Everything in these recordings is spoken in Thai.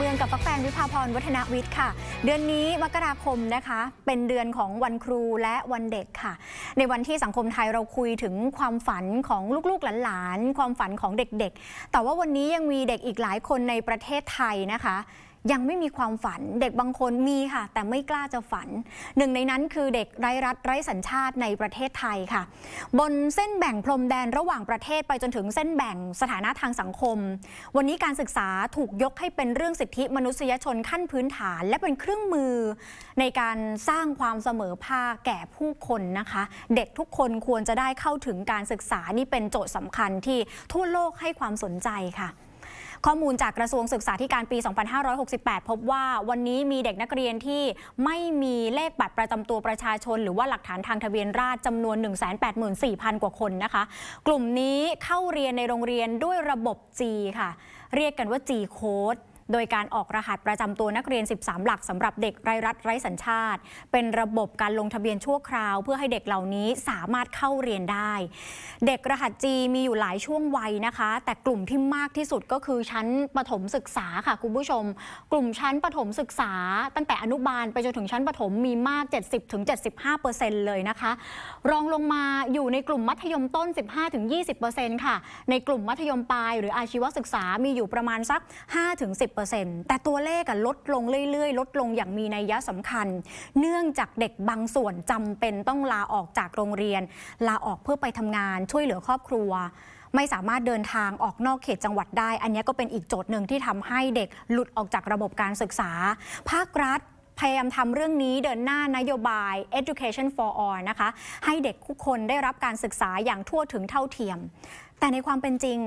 เสียงเพลงเมืองกับฟักแฟงวิภาพรวัฒนวิทย์ค่ะ เดือนนี้มกราคมนะคะ เป็นเดือนของวันครูและวันเด็กค่ะ ในวันที่สังคมไทยเราคุยถึงความฝันของลูกๆหลานๆความฝันของเด็กๆ แต่ว่าวันนี้ยังมีเด็กอีกหลายคนในประเทศไทยนะคะ ยังไม่มีความฝัน เด็กบางคนมีค่ะ แต่ไม่กล้าจะฝัน หนึ่งในนั้นคือเด็กไร้รัฐไร้สัญชาติในประเทศไทยค่ะ บนเส้นแบ่งพรมแดนระหว่างประเทศไปจนถึงเส้นแบ่งสถานะทางสังคม วันนี้การศึกษาถูกยกให้เป็นเรื่องสิทธิมนุษยชนขั้นพื้นฐาน และเป็นเครื่องมือ ในการสร้างความเสมอภาคแก่ผู้คนนะคะ เด็กทุกคนควรจะได้เข้าถึงการศึกษานี่เป็นโจทย์สำคัญที่ทั่วโลกให้ความสนใจค่ะ ข้อมูลจากกระทรวงศึกษาธิการปี 2568 พบว่าวันนี้มีเด็กนักเรียนที่ไม่มีเลขบัตรประจำตัวประชาชน หรือว่าหลักฐานทางทะเบียนราษฎรจำนวน 184,000 กว่าคนนะคะ กลุ่มนี้เข้าเรียนในโรงเรียนด้วยระบบ G ค่ะ เรียกกันว่า G Code โดยการออกรหัสประจำตัวนักเรียน 13 หลักสำหรับเด็กไร้รัฐไร้สัญชาติ เป็นระบบการลงทะเบียนชั่วคราว เพื่อให้เด็กเหล่านี้สามารถเข้าเรียนได้ เด็กรหัส G มีอยู่หลายช่วงวัยนะคะ แต่กลุ่มที่มากที่สุดก็คือชั้นประถมศึกษาค่ะคุณผู้ชม กลุ่มชั้นประถมศึกษา ตั้งแต่อนุบาลไปจนถึงชั้นประถมมีมาก 70-75%เลยนะคะ รองลงมาอยู่ในกลุ่มมัธยมต้น 15-20%ค่ะ ในกลุ่มมัธยมปลายหรืออาชีวศึกษามีอยู่ประมาณสัก 5-10%แต่ตัวเลขลดลงเรื่อยๆ ลดลงอย่างมีนัยยะสำคัญ เนื่องจากเด็กบางส่วนจำเป็นต้องลาออกจากโรงเรียน ลาออกเพื่อไปทำงานช่วยเหลือครอบครัว ไม่สามารถเดินทางออกนอกเขตจังหวัดได้ อันนี้ก็เป็นอีกโจทย์หนึ่งที่ทำให้เด็กหลุดออกจากระบบการศึกษา ภาครัฐพยายามทำเรื่องนี้เดินหน้านโยบาย education for all นะคะ ให้เด็กทุกคนได้รับการศึกษาอย่างทั่วถึงเท่าเทียม แต่ในความเป็นจริง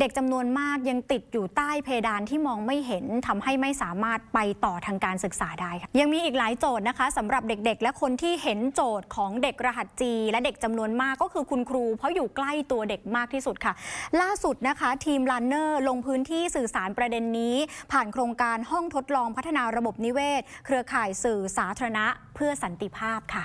เด็กจำนวนมากยังติดอยู่ใต้เพดานที่มองไม่เห็นทำให้ไม่สามารถไปต่อทางการศึกษาได้ค่ะยังมีอีกหลายโจทย์นะคะสำหรับเด็กๆ และคนที่เห็นโจทย์ของเด็กรหัสจี และเด็กจำนวนมากก็คือคุณครู เพราะอยู่ใกล้ตัวเด็กมากที่สุดค่ะ ล่าสุดนะคะ ทีมลันเนอร์ลงพื้นที่สื่อสารประเด็นนี้ ผ่านโครงการห้องทดลองพัฒนาระบบนิเวศ เครือข่ายสื่อสาธารณะ เพื่อสันติภาพค่ะ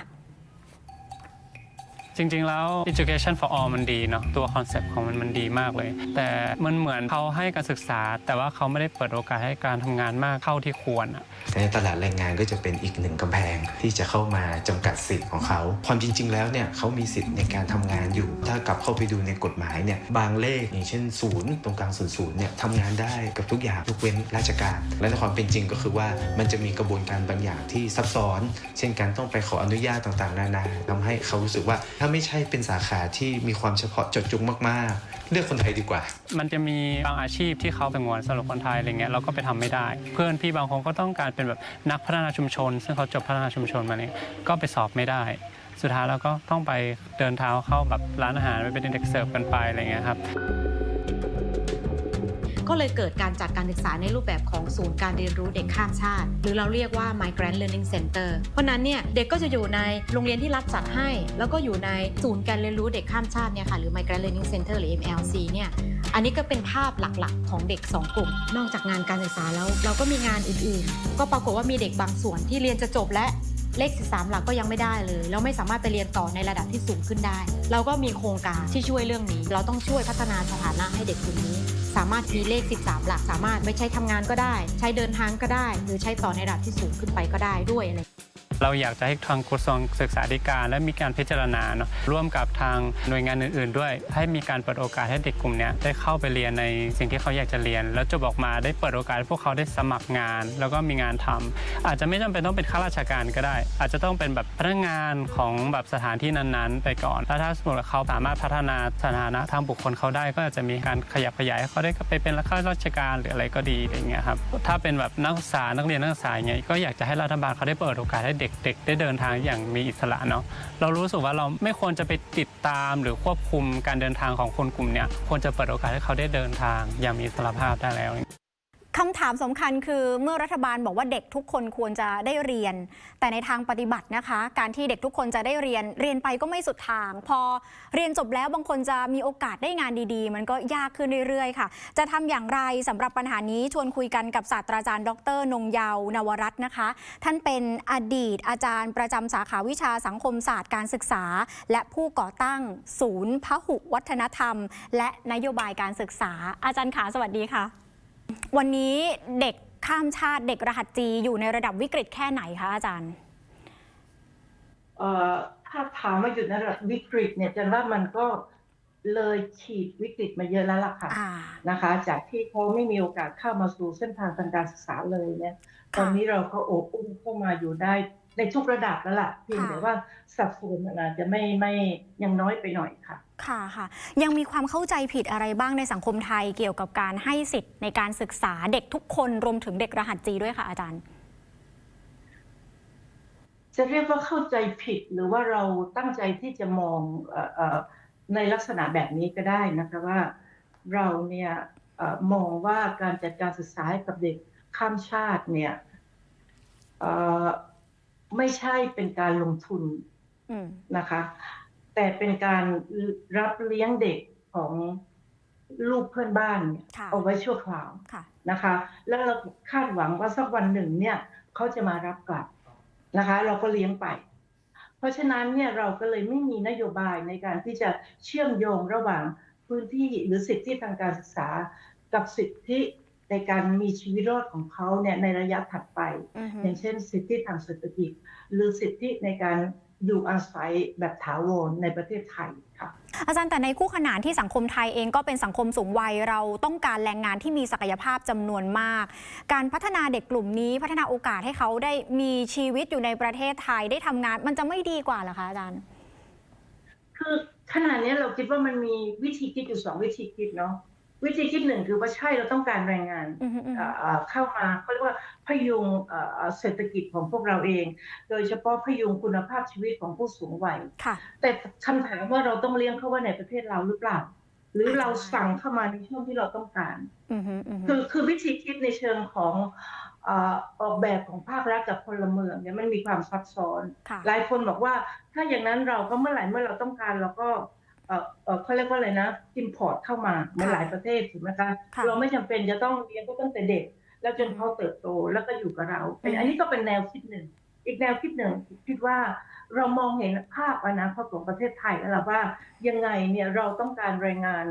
จริง ๆ แล้ว education for all มันดีเนาะตัวคอนเซปต์ของมันมันดีมากเลย แต่มันเหมือนเขาให้การศึกษา แต่ว่าเขาไม่ได้เปิดโอกาสให้การทำงานมากเข้าที่ควรอะในตลาดแรงงานก็จะเป็นอีกหนึ่งกำแพงที่จะเข้ามาจำกัดสิทธิ์ของเขา ความจริง ๆ แล้วเนี่ยเขามีสิทธิ์ในการทำงานอยู่ ถ้ากลับเข้าไปดูในกฎหมายเนี่ยบางเลขอย่างเช่นศูนย์ตรงกลางศูนย์ศูนย์เนี่ยทำงานได้กับทุกอย่างยกเว้นราชการ และในความเป็นจริงก็คือว่ามันจะมีกระบวนการบางอย่างที่ซับซ้อน เช่นการต้องไปขออนุญาตต่างๆ นานาทำให้เขารู้สึกว่าถ้าไม่ใช่เป็นสาขาที่มีความเฉพาะเจาะจงมากๆ เลือกคนไทยดีกว่า มันจะมีบางอาชีพที่เขาสงวนสำหรับคนไทยอะไรเงี้ยเราก็ไปทำไม่ได้ เพื่อนพี่บางคนก็ต้องการเป็นแบบนักพัฒนาชุมชน ซึ่งเขาจบพัฒนาชุมชนมาเนี่ยก็ไปสอบไม่ได้ สุดท้ายเราก็ต้องไปเดินเท้าเข้าแบบร้านอาหารไปเป็นเด็กเสิร์ฟกันไปอะไรเงี้ยครับ ก็เลยเกิดการจัดการศึกษาในรูปแบบของศูนย์การเรียนรู้เด็กข้ามชาติ หรือเราเรียกว่า Migrant Learning Center เพราะนั้นเนี่ยเด็กก็จะอยู่ในโรงเรียนที่รัฐจัดให้ แล้วก็อยู่ในศูนย์การเรียนรู้เด็กข้ามชาติเนี่ยค่ะหรือ Migrant Learning Center หรือ MLC เนี่ยอันนี้ก็เป็นภาพหลักๆ ของเด็ก 2 กลุ่ม นอกจากงานการศึกษาแล้ว เราก็มีงานอื่นๆ ก็ปรากฏว่ามีเด็กบางส่วนที่เรียนจะจบและ เลข 13 หลักก็ยังไม่ได้เลย แล้วไม่สามารถไปเรียนต่อในระดับที่สูงขึ้นได้ เราก็มีโครงการที่ช่วยเรื่องนี้ เราต้องช่วยพัฒนาสถานะให้เด็กกลุ่มนี้ สามารถมีเลข 13 หลักสามารถไม่ใช้ทำงานก็ได้ ใช้เดินทางก็ได้ หรือใช้ต่อในระดับที่สูงขึ้นไปก็ได้ด้วยอะไร เราอยากจะให้ทางกระทรวงศึกษาธิการ และมีการพิจารณาเนาะร่วมกับทางหน่วยงานอื่น ๆ ด้วย ให้มีการเปิดโอกาสให้เด็กกลุ่มนี้ได้เข้าไปเรียนในสิ่งที่เขาอยากจะเรียน แล้วจบออกมาได้เปิดโอกาสให้พวกเขาได้สมัครงาน แล้วก็มีงานทำอาจจะไม่จำเป็นต้องเป็นข้าราชการก็ได้ อาจจะต้องเป็นแบบพนักงานของแบบสถานที่นั้นๆ ไปก่อนแล้วถ้าสมมติเขาสามารถพัฒนาสถานะทางบุคคลเขาได้ก็อาจจะมีการขยับขยายเขาได้ไปเป็นข้าราชการหรืออะไรก็ดีอะไรเงี้ยครับถ้าเป็นแบบนักศึกษานักเรียนนักศึกษาอย่างเงี้ยก็อยากจะให้รัฐบาลเขาได้เปิดโอกาสให้เด็กๆ ได้เดินทางอย่างมีอิสระเนาะเรารู้สึกว่าเราไม่ควรจะไปติดตามหรือควบคุมการเดินทางของคนกลุ่มเนี้ยควรจะเปิดโอกาสให้เขาได้เดินทางอย่างมีอิสระภาพได้แล้ว คำถามสำคัญคือเมื่อรัฐบาลบอกว่าเด็กทุกคนควรจะได้เรียน แต่ในทางปฏิบัตินะคะ การที่เด็กทุกคนจะได้เรียนเรียนไปก็ไม่สุดทาง พอเรียนจบแล้วบางคนจะมีโอกาสได้งานดีๆ มันก็ยากขึ้นเรื่อยๆ ค่ะ จะทำอย่างไรสำหรับปัญหานี้ชวนคุยกันกับศาสตราจารย์ ดร นงเยาวนวรัตน์นะคะ ท่านเป็นอดีตอาจารย์ประจำสาขาวิชาสังคมศาสตร์การศึกษา และผู้ก่อตั้งศูนย์พหุวัฒนธรรม และนโยบายการศึกษา อาจารย์ขาสวัสดีค่ะ วันนี้เด็กข้ามชาติเด็กรหัสจีอยู่ในระดับวิกฤตแค่ไหนคะอาจารย์เอ่อถ้าถามว่าอยู่ในระดับวิกฤตเนี่ยจันว่ามันก็เลยฉีดวิกฤตมาเยอะแล้วล่ะค่ะอ่านะคะ จากที่เขาไม่มีโอกาสเข้ามาสู่เส้นทางทางการศึกษาเลยเนี่ยค่ะตอนนี้เราก็โอบอุ้มเข้ามาอยู่ได้ ในทุกระดับแล้วล่ะเพียงค่ะแต่ว่าสัดส่วนมันอาจจะไม่ไม่ยังน้อยไปหน่อยค่ะ ค่ะค่ะ ยังมีความเข้าใจผิดอะไรบ้างในสังคมไทยเกี่ยวกับการให้สิทธิ์ในการศึกษาเด็กทุกคนรวมถึงเด็กรหัสจีด้วยค่ะอาจารย์ จะเรียกว่าเข้าใจผิดหรือว่าเราตั้งใจที่จะมองเอ่อเอ่อในลักษณะแบบนี้ก็ได้นะคะว่าเราเนี่ยเอ่อมองว่าการจัดการศึกษาให้กับเด็กข้ามชาติเนี่ยเอ่อ ไม่ใช่เป็นการลงทุนอืมนะคะ แต่เป็นการรับเลี้ยงเด็กของลูกเพื่อนบ้านเนี่ยค่ะเอาไว้ชั่วคราวค่ะนะคะ แล้วเราคาดหวังว่าสักวันหนึ่งเนี่ยเขาจะมารับกลับนะคะ เราก็เลี้ยงไป เพราะฉะนั้นเนี่ยเราก็เลยไม่มีนโยบายในการที่จะเชื่อมโยงระหว่างพื้นที่หรือสิทธิทางการศึกษากับสิทธิ ในการมีชีวิตรอดของเขาเนี่ยในระยะถัดไปอือฮึอย่างเช่น สิทธิทางเศรษฐกิจ หรือสิทธิในการอยู่อาศัยแบบถาวรในประเทศไทยค่ะอาจารย์แต่ในคู่ขนานที่สังคมไทยเองก็เป็นสังคมสูงวัยเราต้องการแรงงานที่มีศักยภาพจำนวนมาก การพัฒนาเด็กกลุ่มนี้พัฒนาโอกาสให้เขาได้มีชีวิตอยู่ในประเทศไทยได้ทำงานมันจะไม่ดีกว่าเหรอคะอาจารย์ คือขณะนี้เราคิดว่ามันมีวิธีคิดอยู่สองวิธีคิดเนาะ วิธีคิดหนึ่งคือว่าใช่เราต้องการแรงงานอือฮึอือฮึเอ่อเอ่อเข้ามาเขาเรียกว่าพยุงเอ่อเอ่อเศรษฐกิจของพวกเราเอง โดยเฉพาะพยุงคุณภาพชีวิตของผู้สูงวัยค่ะแต่คำถามว่าเราต้องเลี้ยงเขาไว่าในประเทศเราหรือเปล่า หรือเราสั่งเข้ามาในช่วงที่เราต้องการอือฮึอือฮึคือคือวิธีคิดในเชิงของเอ่อออกแบบของภาครัฐกับพลเมืองเนี่ยมันมีความซับซ้อนค่ะหลายคนบอกว่าถ้าอย่างนั้นเราก็เมื่อไหร่เมื่อเราต้องการเราก็ เออเออเขาเรียกว่าอะไรนะ import เข้ามาเหมือนหลายประเทศถูกไหมคะค่ะเราไม่จำเป็นจะต้องเลี้ยงก็ตั้งแต่เด็ก แล้วจนเขาเติบโตแล้วก็อยู่กับเราอืมอันนี้ก็เป็นแนวคิดหนึ่ง อีกแนวคิดหนึ่งคิดว่าเรามองเห็นภาพอนาคตของประเทศไทยแล้วล่ะว่ายังไงเนี่ยเราต้องการแรงงาน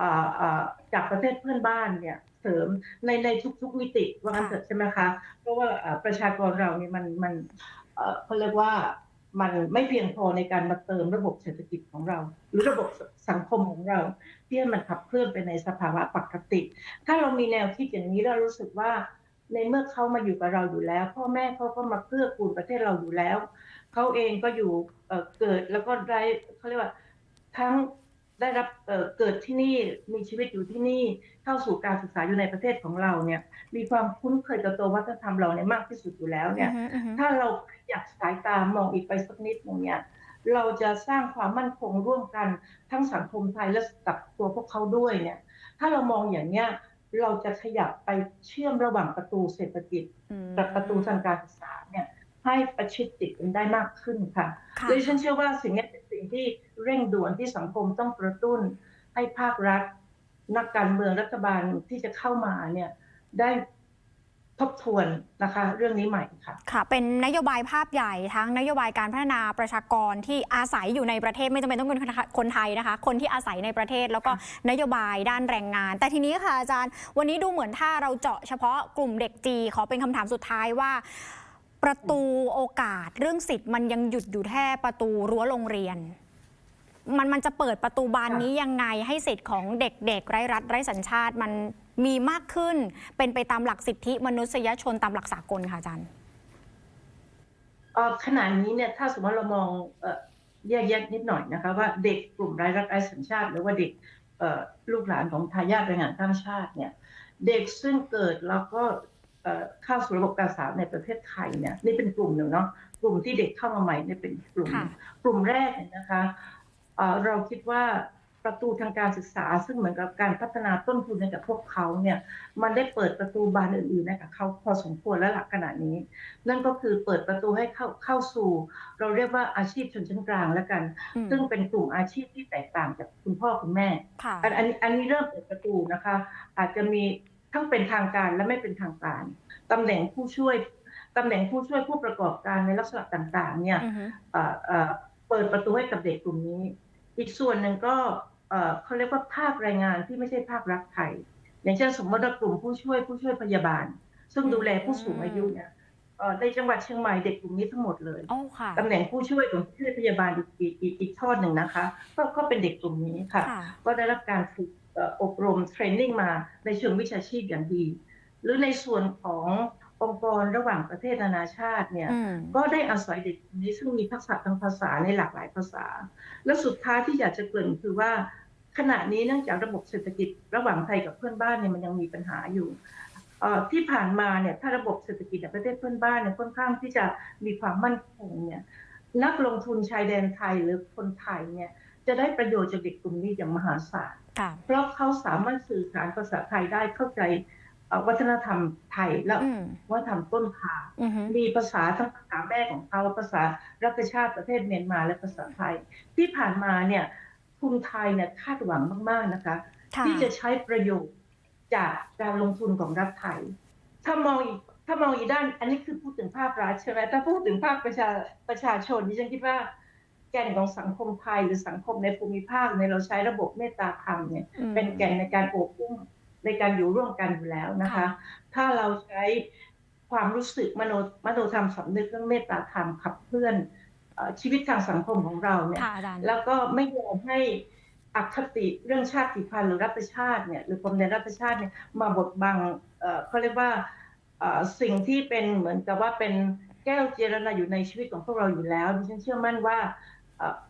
อ่าอ่าจากประเทศเพื่อนบ้านเนี่ยเสริมในในทุกๆมิติว่างั้นเถอะใช่ไหมคะ เพราะว่าอ่าประชากรเราเนี่ยมันมันเอ่อเขาเรียกว่า มันไม่เพียงพอในการมาเติมระบบเศรษฐกิจของเรา หรือระบบสังคมของเรา ที่ให้มันขับเคลื่อนไปในสภาวะปกติ ถ้าเรามีแนวคิดอย่างนี้เรารู้สึกว่า ในเมื่อเขามาอยู่กับเราอยู่แล้ว พ่อแม่เขาก็มาเกื้อกูลประเทศเราอยู่แล้วเขาเองก็อยู่เอ่อเกิดแล้วก็ได้เขาเรียกว่าทั้งได้รับเอ่อเกิดที่นี่มีชีวิตอยู่ที่นี่เข้าสู่การศึกษาอยู่ในประเทศของเราเนี่ย มีความคุ้นเคยกับตัววัฒนธรรมเราเนี่ยมากที่สุดอยู่แล้วเนี่ยอือฮึอือฮึถ้าเราอยากสายตามองอีกไปสักนิดหนึงเนี่ยเราจะสร้างความมั่นคงร่วมกันทั้งสังคมไทยและกับตัวพวกเขาด้วยเนี่ย ถ้าเรามองอย่างเนี้ยเราจะขยับไปเชื่อมระหว่างประตูเศรษฐกิจอืมกับประตูทางการศึกษาเนี่ยให้ประชิดติดกันได้มากขึ้นค่ะค่ะโดยฉันเชื่อว่าสิ่งนี้เป็นสิ่งที่เร่งด่วนที่สังคมต้องกระตุ้นให้ภาครัฐ นักการเมืองรัฐบาลที่จะเข้ามาเนี่ยได้ ทบทวนนะคะ เรื่องนี้ใหม่ค่ะค่ะ เป็นนโยบายภาพใหญ่ทั้งนโยบายการพัฒนาประชากรที่อาศัยอยู่ในประเทศไม่จำเป็นต้องเป็นคนไทยนะคะ คนที่อาศัยในประเทศแล้วก็นโยบายด้านแรงงาน แต่ทีนี้ค่ะอาจารย์ วันนี้ดูเหมือนถ้าเราเจาะเฉพาะกลุ่มเด็กจีขอเป็นคำถามสุดท้ายว่า ประตูโอกาสเรื่องสิทธิ์มันยังหยุดอยู่แค่ประตูรั้วโรงเรียน มันมันจะเปิดประตูบานนี้ยังไงให้สิทธิ์ของเด็กๆไร้รัฐไร้สัญชาติมัน มีมากขึ้นเป็นไปตามหลักสิทธิมนุษยชนตามหลักสากลค่ะอาจารย์เอ่อขณะนี้เนี่ยถ้าสมมติเรามองเอ่อแยกแยะนิดหน่อยนะคะว่าเด็กกลุ่มไร้รัฐไร้สัญชาติ หรือว่าเด็กเอ่อลูกหลานของทายาทแรงงานข้ามชาติเนี่ยเด็กซึ่งเกิดแล้วก็เอ่อเข้าสู่ระบบการศึกษาในประเทศไทยเนี่ยนี่เป็นกลุ่มหนึ่งเนาะกลุ่มที่เด็กเข้ามาใหม่เนี่ยเป็นกลุ่มค่ะกลุ่มแรกเนี่ยนะคะเอ่อเราคิดว่า ประตูทางการศึกษา ซึ่งเหมือนกับการพัฒนาต้นทุนให้กับพวกเขาเนี่ยมันได้เปิดประตูบานอื่นๆให้กับเขาพอสมควรแล้วหลักขณะนี้ นั่นก็คือเปิดประตูให้เข้าเข้าสู่ เราเรียกว่าอาชีพชนชั้นกลางแล้วกันอืมซึ่งเป็นกลุ่มอาชีพที่แตกต่างจากคุณพ่อคุณแม่ค่ะอันอันอันนี้เริ่มเปิดประตูนะคะ อาจจะมีทั้งเป็นทางการและไม่เป็นทางการตำแหน่งผู้ช่วยตำแหน่งผู้ช่วยผู้ประกอบการในลักษณะต่าง ๆ เนี่ยอือฮึเอ่อเอ่อเปิดประตูให้กับเด็กกลุ่มนี้ อีกส่วนหนึ่งก็ เอ่อเขาเรียกว่าภาคแรงงานที่ไม่ใช่ภาครัฐไทย อย่างเช่นสมมติว่ากลุ่มผู้ช่วยผู้ช่วยพยาบาล ซึ่งดูแลผู้สูงอายุเนี่ยเอ่อในจังหวัดเชียงใหม่เด็กกลุ่มนี้ทั้งหมดเลยโอ้ค่ะตำแหน่งผู้ช่วยของผู้ช่วยพยาบาลอีกอีกอีกอีกทอดหนึ่งนะคะ ก็ก็เป็นเด็กกลุ่มนี้ค่ะค่ะก็ได้รับการฝึกเอ่ออบรมเทรนนิ่งมาในเชิงวิชาชีพอย่างดี หรือในส่วนของ องค์กรระหว่างประเทศนานาชาติเนี่ยอืมก็ได้อาศัยเด็กกลุ่มนี้ซึ่งมีทักษะทางภาษาในหลากหลายภาษา และสุดท้ายที่อยากจะเกริ่นคือว่าขณะนี้เนื่องจากระบบเศรษฐกิจระหว่างไทยกับเพื่อนบ้านเนี่ยมันยังมีปัญหาอยู่เอ่อที่ผ่านมาเนี่ยถ้าระบบเศรษฐกิจในประเทศเพื่อนบ้านเนี่ยค่อนข้างที่จะมีความมั่นคงเนี่ยนักลงทุนชายแดนไทยหรือคนไทยเนี่ยจะได้ประโยชน์จากเด็กกลุ่มนี้อย่างมหาศาลค่ะเพราะเขาสามารถสื่อสารภาษาไทยได้เข้าใจเอ่อ วัฒนธรรมไทยและอืมวัฒนธรรมต้นทางอือฮึมีภาษาทั้งภาษาแม่ของเขาภาษารัฐชาติประเทศเมียนมาและภาษาไทย ที่ผ่านมาเนี่ยทุนไทยเนี่ยคาดหวังมาก ๆนะคะค่ะที่จะใช้ประโยชน์จากการลงทุนของรัฐไทย ถ้ามองอีกถ้ามองอีกด้าน อันนี้คือพูดถึงภาครัฐใช่ไหมถ้าพูดถึงภาคประชาประชาชนดิฉันคิดว่าแก่นของสังคมไทยหรือสังคมในภูมิภาคเนี่ยเราใช้ระบบเมตตาธรรมเนี่ยอืมเป็นแก่นในการโอบอุ้ม ในการอยู่ร่วมกันอยู่แล้วนะคะค่ะถ้าเราใช้ความรู้สึกมโนมโนธรรมสำนึกเรื่องเมตตาธรรมขับเคลื่อนเอ่อชีวิตทางสังคมของเราเนี่ยค่ะอาจารย์แล้วก็ไม่ยอมให้อคติเรื่องชาติพันธุ์หรือรัฐชาติเนี่ยหรือปมในรัฐชาติเนี่ยมาบดบังเอ่อเขาเรียกว่าเอ่อสิ่งที่เป็นเหมือนกับว่าเป็นแก้วเจรนาอยู่ในชีวิตของพวกเราอยู่แล้วดิฉันเชื่อมั่นว่าเอ่อ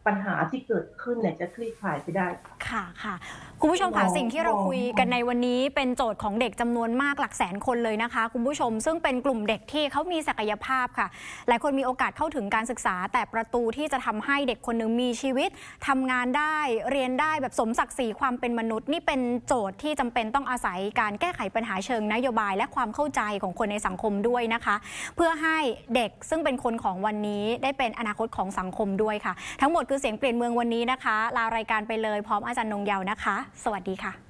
ปัญหาที่เกิดขึ้นเนี่ยจะคลี่คลายไปได้ค่ะค่ะคุณผู้ชมค่ะมองสิ่งที่เรามองคุยกันในวันนี้เป็นโจทย์ของเด็กจำนวนมากหลักแสนคนเลยนะคะ คุณผู้ชมซึ่งเป็นกลุ่มเด็กที่เขามีศักยภาพค่ะ หลายคนมีโอกาสเข้าถึงการศึกษา แต่ประตูที่จะทำให้เด็กคนหนึ่งมีชีวิตทำงานได้เรียนได้แบบสมศักดิ์ศรีความเป็นมนุษย์ นี่เป็นโจทย์ที่จำเป็นต้องอาศัยการแก้ไขปัญหาเชิงนโยบาย และความเข้าใจของคนในสังคมด้วยนะคะ เพื่อให้เด็กซึ่งเป็นคนของวันนี้ได้เป็นอนาคตของสังคมด้วยค่ะทั้งหมดคือเสียงเปลี่ยนเมืองวันนี้นะคะ ลารายการไปเลยพร้อมอาจารย์นงเยาวนะคะ สวัสดีค่ะ